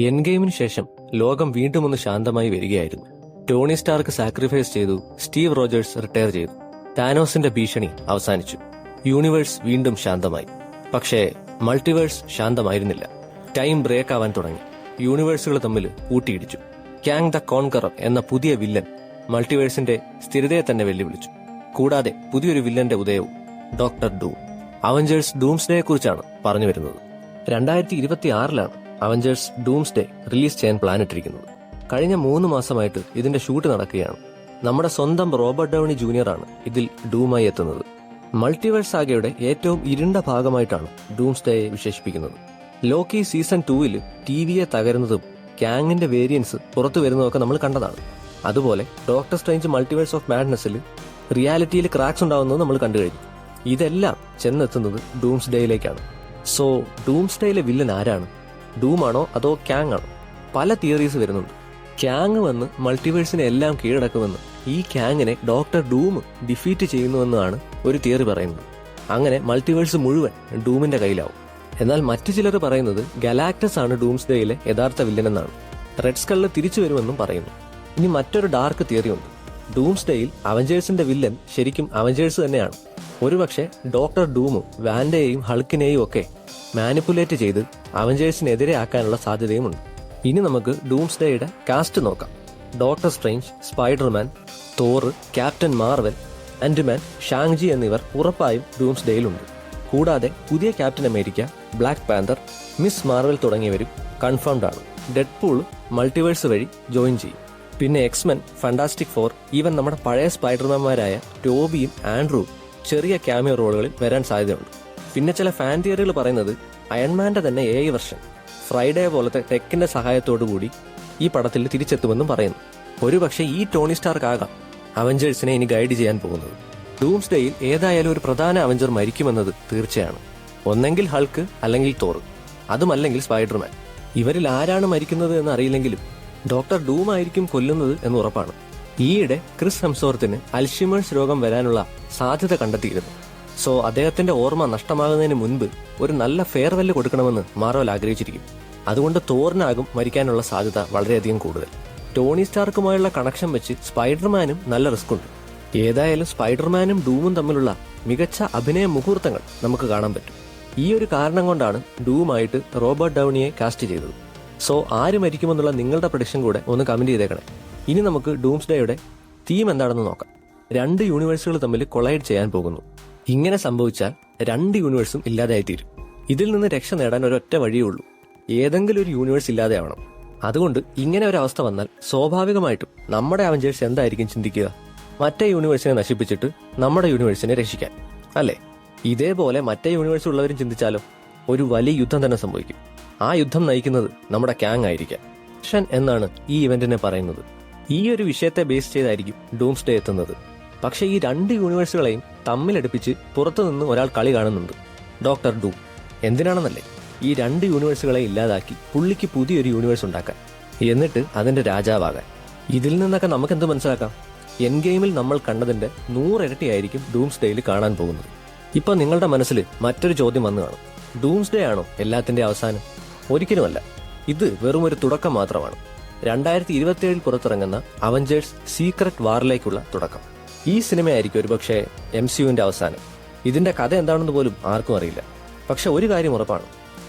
N ഗെയിമിന് ശേഷം ലോകം വീണ്ടും ഒന്ന് ശാന്തമായി വരികയായിരുന്നു. ടോണി സ്റ്റാർക്ക് സാക്രിഫൈസ് ചെയ്തു. സ്റ്റീവ് റോജേഴ്സ് റിട്ടയർ ചെയ്തു. താനോസിന്റെ ഭീഷണി അവസാനിച്ചു. യൂണിവേഴ്സ് വീണ്ടും ശാന്തമായി. പക്ഷേ മൾട്ടിവേഴ്സ് ശാന്തമായിരുന്നില്ല. ടൈം ബ്രേക്ക് ആവാൻ തുടങ്ങി. യൂണിവേഴ്സുകൾ തമ്മിൽ കൂട്ടിയിടിച്ചു ക്യാങ് ദ കോൺകറർ എന്ന പുതിയ വില്ലൻ മൾട്ടിവേഴ്സിന്റെ സ്ഥിരതയെ തന്നെ വെല്ലുവിളിച്ചു. കൂടാതെ പുതിയൊരു വില്ലന്റെ ഉദയവും ഡോക്ടർ ഡൂം. അവഞ്ചേഴ്സ് ഡൂംസ്ഡേയെ കുറിച്ചാണ് പറഞ്ഞു വരുന്നത്. രണ്ടായിരത്തി ഇരുപത്തി ആറിലാണ് അവഞ്ചേഴ്സ് ഡൂംസ്ഡേ റിലീസ് ചെയ്യാൻ പ്ലാൻ ഇട്ടിരിക്കുന്നത് കഴിഞ്ഞ മൂന്ന് മാസമായിട്ട് ഇതിന്റെ ഷൂട്ട് നടക്കുകയാണ്. നമ്മുടെ സ്വന്തം റോബർട്ട് ഡൗണി ജൂനിയർ ആണ് ഇതിൽ ഡൂമായി എത്തുന്നത്. മൾട്ടിവേഴ്സ് സാഗയുടെ ഏറ്റവും ഇരുണ്ട ഭാഗമായിട്ടാണ് ഡൂംസ്ഡേയെ വിശേഷിപ്പിക്കുന്നത്. ലോക്കി സീസൺ ടൂവിൽ ടി വിയെ തകരുന്നതും ക്യാങ്ങിന്റെ വേരിയൻസ് പുറത്തു വരുന്നതൊക്കെ നമ്മൾ കണ്ടതാണ്. അതുപോലെ ഡോക്ടർ സ്ട്രേഞ്ച് മൾട്ടിവേഴ്സ് ഓഫ് മാഡ്നസിൽ റിയാലിറ്റിയിൽ ക്രാക്സ് ഉണ്ടാവുന്നത് നമ്മൾ കണ്ടു കഴിഞ്ഞു. ഇതെല്ലാം ചെന്നെത്തുന്നത് ഡൂംസ് ഡേയിലേക്കാണ് സോ ഡൂംസ് ഡേയിലെ വില്ലൻ ആരാണ്? ഡൂമാണോ അതോ ക്യാങ് ആണോ പല തിയറീസ് വരുന്നുണ്ട്. ക്യാങ് വന്ന് മൾട്ടിവേഴ്സിനെ എല്ലാം കീഴടക്കുമെന്ന് ഈ ക്യാങ്ങിനെ ഡോക്ടർ ഡൂം ഡിഫീറ്റ് ചെയ്യുന്നുവെന്നാണ് ഒരു തിയറി പറയുന്നത്. അങ്ങനെ മൾട്ടിവേഴ്സ് മുഴുവൻ ഡൂമിന്റെ കയ്യിലാവും. എന്നാൽ മറ്റു ചിലർ പറയുന്നത് ഗലാക്ടസ് ആണ് ഡൂംസ് ഡേയിലെ യഥാർത്ഥ വില്ലനെന്നാണ്. റെഡ് സ്കൾ തിരിച്ചു വരുമെന്നും പറയുന്നു. ഇനി മറ്റൊരു ഡാർക്ക് തിയറി ഉണ്ട്. ഡൂംസ് ഡേയിൽ അവഞ്ചേഴ്സിന്റെ വില്ലൻ ശരിക്കും അവഞ്ചേഴ്സ് തന്നെയാണ്. ഒരുപക്ഷെ ഡോക്ടർ ഡൂമും വാൻഡയെയും ഹൾക്കിനെയും ഒക്കെ മാനിപ്പുലേറ്റ് ചെയ്ത് അവഞ്ചേഴ്സിനെതിരെ ആക്കാനുള്ള സാധ്യതയുമുണ്ട്. ഇനി നമുക്ക് ഡൂംസ് ഡേയുടെ കാസ്റ്റ് നോക്കാം. Doctor Strange Spiderman Thor Captain Marvel Antman Shang Chi എന്നിവർ ഉറപ്പായും ഡൂംസ് ഡേയിലുണ്ട് കൂടാതെ പുതിയ Captain America Black Panther Ms Marvel തുടങ്ങിയവരും കൺഫേംഡ് ആണ്. ഡെഡ്പൂൾ മൾട്ടിവേഴ്സ് വഴി ജോയിൻ ചെയ്യും. പിന്നെ എക്സ്മെൻ ഫണ്ടാസ്റ്റിക് ഫോർ ഈവൻ നമ്മുടെ പഴയ സ്പൈഡർമാൻമാരായ ടോബിയും ആൻഡ്രൂ ചെറിയ ക്യാമിയോ റോളുകളിൽ വരാൻ സാധ്യതയുണ്ട്. പിന്നെ ചില ഫാൻ തിയറികൾ പറയുന്നത് അയൺമാന്റെ തന്നെ എ വെർഷൻ ഫ്രൈഡേ പോലത്തെ സഹായത്തോടു കൂടി ഈ പടത്തിൽ തിരിച്ചെത്തുമെന്നും പറയുന്നു. ഒരുപക്ഷെ ഈ ടോണി സ്റ്റാർക്ക് ആകാം അവഞ്ചേഴ്സിനെ ഇനി ഗൈഡ് ചെയ്യാൻ പോകുന്നത്. ഡൂംസ് ഡേയിൽ ഏതായാലും ഒരു പ്രധാന അവഞ്ചർ മരിക്കുമെന്നത് തീർച്ചയാണ്. ഒന്നെങ്കിൽ ഹൾക്ക് അല്ലെങ്കിൽ തോർ അതുമല്ലെങ്കിൽ സ്പൈഡർമാൻ ഇവരിൽ ആരാണ് മരിക്കുന്നത് എന്ന് അറിയില്ലെങ്കിലും ഡോക്ടർ ഡൂം ആയിരിക്കും കൊല്ലുന്നത് എന്ന് ഉറപ്പാണ്. ഈയിടെ ക്രിസ് ഹംസോർത്തിന് അൽഷിമേഴ്സ് രോഗം വരാനുള്ള സാധ്യത കണ്ടെത്തിയിരുന്നു. സോ അദ്ദേഹത്തിന്റെ ഓർമ്മ നഷ്ടമാകുന്നതിന് മുൻപ് ഒരു നല്ല ഫെയർവെല്ല് കൊടുക്കണമെന്ന് മാർവൽ ആഗ്രഹിച്ചിരിക്കും. അതുകൊണ്ട് തോറിനാകും മരിക്കാനുള്ള സാധ്യത വളരെയധികം കൂടുതൽ. ടോണി സ്റ്റാർക്കുമായുള്ള കണക്ഷൻ വെച്ച് സ്പൈഡർമാനും നല്ല റിസ്ക് ഉണ്ട്. ഏതായാലും സ്പൈഡർമാനും ഡൂമും തമ്മിലുള്ള മികച്ച അഭിനയ മുഹൂർത്തങ്ങൾ നമുക്ക് കാണാൻ പറ്റും. ഈ ഒരു കാരണം കൊണ്ടാണ് ഡൂമായിട്ട് റോബർട്ട് ഡൗണിയെ കാസ്റ്റ് ചെയ്തത്. സോ ആര് മരിക്കുമെന്നുള്ള നിങ്ങളുടെ പ്രഡിക്ഷൻ കൂടെ ഒന്ന് കമന്റ് ചെയ്തേക്കണേ. ഇനി നമുക്ക് ഡൂംസ്ഡേയുടെ തീം എന്താണെന്ന് നോക്കാം. രണ്ട് യൂണിവേഴ്സുകൾ തമ്മിൽ കൊളൈഡ് ചെയ്യാൻ പോകുന്നു. ഇങ്ങനെ സംഭവിച്ചാൽ രണ്ട് യൂണിവേഴ്സും ഇല്ലാതായി തീരും ഇതിൽ നിന്ന് രക്ഷ നേടാൻ ഒരൊറ്റ വഴിയേ ഉള്ളൂ. ഏതെങ്കിലും ഒരു യൂണിവേഴ്സ് ഇല്ലാതെ ആവണം അതുകൊണ്ട് ഇങ്ങനെ ഒരു അവസ്ഥ വന്നാൽ സ്വാഭാവികമായിട്ടും നമ്മുടെ അവഞ്ചേഴ്സ് എന്തായിരിക്കും ചിന്തിക്കുക? മറ്റേ യൂണിവേഴ്സിനെ നശിപ്പിച്ചിട്ട് നമ്മുടെ യൂണിവേഴ്സിനെ രക്ഷിക്കാൻ അല്ലേ? ഇതേപോലെ മറ്റേ യൂണിവേഴ്സ് ഉള്ളവരും ചിന്തിച്ചാലോ? ഒരു വലിയ യുദ്ധം തന്നെ സംഭവിക്കും. ആ യുദ്ധം നയിക്കുന്നത് നമ്മുടെ ക്യാങ് ആയിരിക്കാം. ഷൻ എന്നാണ് ഈ ഇവന്റിനെ പറയുന്നത്. ഈ ഒരു വിഷയത്തെ ബേസ് ചെയ്തായിരിക്കും ഡൂംസ് ഡേ എത്തുന്നത്. പക്ഷേ ഈ രണ്ട് യൂണിവേഴ്സുകളെയും തമ്മിലടുപ്പിച്ച് പുറത്തുനിന്ന് ഒരാൾ കളി കാണുന്നുണ്ട്. ഡോക്ടർ ഡൂ എന്തിനാണെന്നല്ലേ? ഈ രണ്ട് യൂണിവേഴ്സുകളെ ഇല്ലാതാക്കി പുള്ളിക്ക് പുതിയൊരു യൂണിവേഴ്സ് ഉണ്ടാക്കാൻ. എന്നിട്ട് അതിന്റെ രാജാവാകാൻ. ഇതിൽ നിന്നൊക്കെ നമുക്ക് എന്ത് മനസ്സിലാക്കാം? എൻ ഗെയിമിൽ നമ്മൾ കണ്ടതിന്റെ നൂറിരട്ടിയായിരിക്കും ഡൂംസ് ഡേയിൽ കാണാൻ പോകുന്നത്. ഇപ്പൊ നിങ്ങളുടെ മനസ്സിൽ മറ്റൊരു ചോദ്യം വന്നു കാണും. ഡൂംസ് ഡേ ആണോ എല്ലാത്തിന്റെ അവസാനം? ഒരിക്കലുമല്ല. ഇത് വെറും ഒരു തുടക്കം മാത്രമാണ്. രണ്ടായിരത്തി ഇരുപത്തിയേഴിൽ പുറത്തിറങ്ങുന്ന അവഞ്ചേഴ്സ് സീക്രട്ട് വാറിലേക്കുള്ള തുടക്കം. ഈ സിനിമയായിരിക്കും ഒരുപക്ഷെ എം സി യുവിന്റെ അവസാനം. ഇതിന്റെ കഥ എന്താണെന്ന് പോലും ആർക്കും അറിയില്ല. പക്ഷെ ഒരു കാര്യം ഉറപ്പാണ്.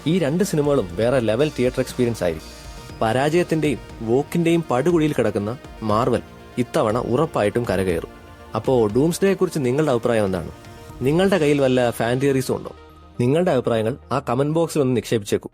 ഈ രണ്ട് സിനിമകളും വേറെ ലെവൽ തിയേറ്റർ എക്സ്പീരിയൻസ് ആയിരിക്കും. പരാജയത്തിന്റെയും വോക്കിന്റെയും പടുകുഴിയിൽ കിടക്കുന്ന മാർവൽ ഇത്തവണ ഉറപ്പായിട്ടും കരകയറും. അപ്പോൾ ഡൂംസ് ഡേയെ കുറിച്ച് നിങ്ങളുടെ അഭിപ്രായം എന്താണ്? നിങ്ങളുടെ കയ്യിൽ വല്ല ഫാൻ തിയറീസും ഉണ്ടോ? നിങ്ങളുടെ അഭിപ്രായങ്ങൾ ആ കമന്റ് ബോക്സിൽ ഒന്ന് നിക്ഷേപിച്ചേക്കൂ.